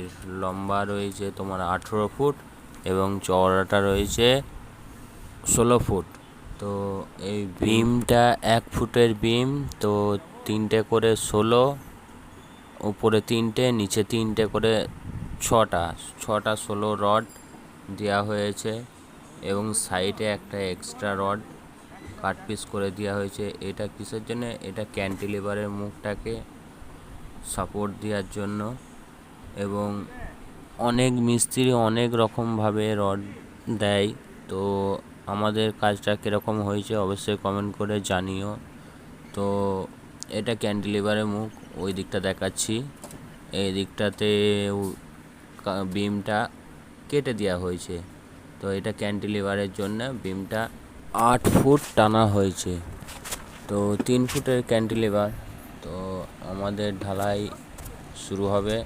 এর লম্বা রয়েছে তোমার আঠেরো ফুট এবং চওড়াটা রয়েছে ষোলো ফুট। তো এই বিমটা এক ফুটের বিম তো তিনটে করে ষোলো, উপরে তিনটে, নিচে তিনটে করে ছটা। ছটা ষোলো রড দেওয়া হয়েছে এবং সাইডে একটা এক্সট্রা রড কাট পিস করে দেওয়া হয়েছে। এটা কিসের জন্য? এটা ক্যান্টিলিভারের মুখটাকে সাপোর্ট দেওয়ার জন্য। এবং অনেক মিস্ত্রি অনেক রকমভাবে রড দেয়। তো আমাদের কাজটা কীরকম হয়েছে অবশ্যই কমেন্ট করে জানিও। তো এটা ক্যান্টিলিভারের মুখ, ওই দিকটা দেখাচ্ছি। এই দিকটাতে বিমটা কেটে দেওয়া হয়েছে। তো এটা ক্যান্টিলিভারের জন্য বিমটা আট ফুট টানা হয়েছে। তো তিন ফুটের ক্যান্টিলিভার তো আমাদের ঢালাই শুরু হবে।